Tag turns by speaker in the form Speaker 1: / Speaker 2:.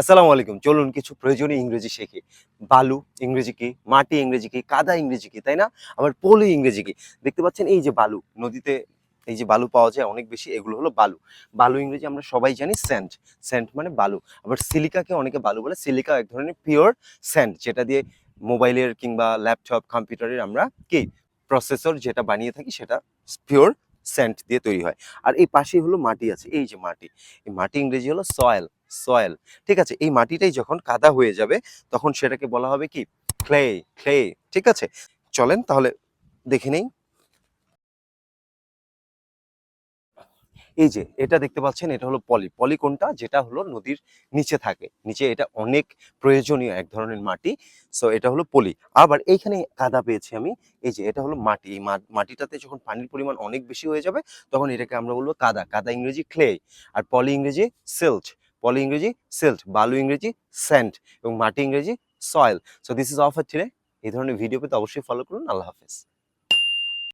Speaker 1: আসসালামু আলাইকুম। চলুন কিছু প্রয়োজনীয় ইংরেজি শেখে। বালু ইংরেজি কি? মাটি ইংরেজি কি? কাদা ইংরেজি কি? তাই না? আবার পলি ইংরেজি কি? দেখতে পাচ্ছেন এই যে বালু, নদীতে এই যে বালু পাওয়া যায় অনেক বেশি, এগুলো হলো বালু। বালু ইংরেজি আমরা সবাই জানি স্যান্ড। স্যান্ড মানে বালু। আবার সিলিকাকে অনেকে বালু বলে, সিলিকা এক ধরনের পিওর স্যান্ড যেটা দিয়ে মোবাইলের কিংবা ল্যাপটপ কম্পিউটারের আমরা কি? প্রসেসর যেটা বানিয়ে থাকি, সেটা পিওর স্যান্ড দিয়ে তৈরি হয়। আর এই পাশেই হলো মাটি আছে, এই যে মাটি। এই মাটি ইংরেজি হলো সয়েল সয়েল। ঠিক আছে, এই মাটিটাই যখন কাদা হয়ে যাবে, তখন সেটাকে বলা হবে কি? Clay clay. ঠিক আছে? চলেন তাহলে দেখে নেই। এই যে, এটা দেখতে পাচ্ছেন, এটা হলো পলি। পলি কোনটা? যেটা হলো নদীর নিচে থাকে। নিচে এটা অনেক প্রয়োজনীয় এক ধরনের মাটি। সো এটা হলো পলি। আবার এইখানে কাদা পেয়েছি আমি। এই যে, এটা হলো মাটি। এই মাটিটাতে যখন পানির পরিমাণ অনেক বেশি হয়ে যাবে, তখন এটাকে আমরা বলব কাদা। কাদা ইংরেজি ক্লে। আর পলি ইংরেজি সিল্ট পলি ইংরেজি সিল্ট, বালু ইংরেজি স্যান্ড এবং মাটি ইংরেজি soil. So this is of হচ্ছে এই ধরনের ভিডিও পেতে অবশ্যই ফলো করুন। আল্লাহ হাফেজ।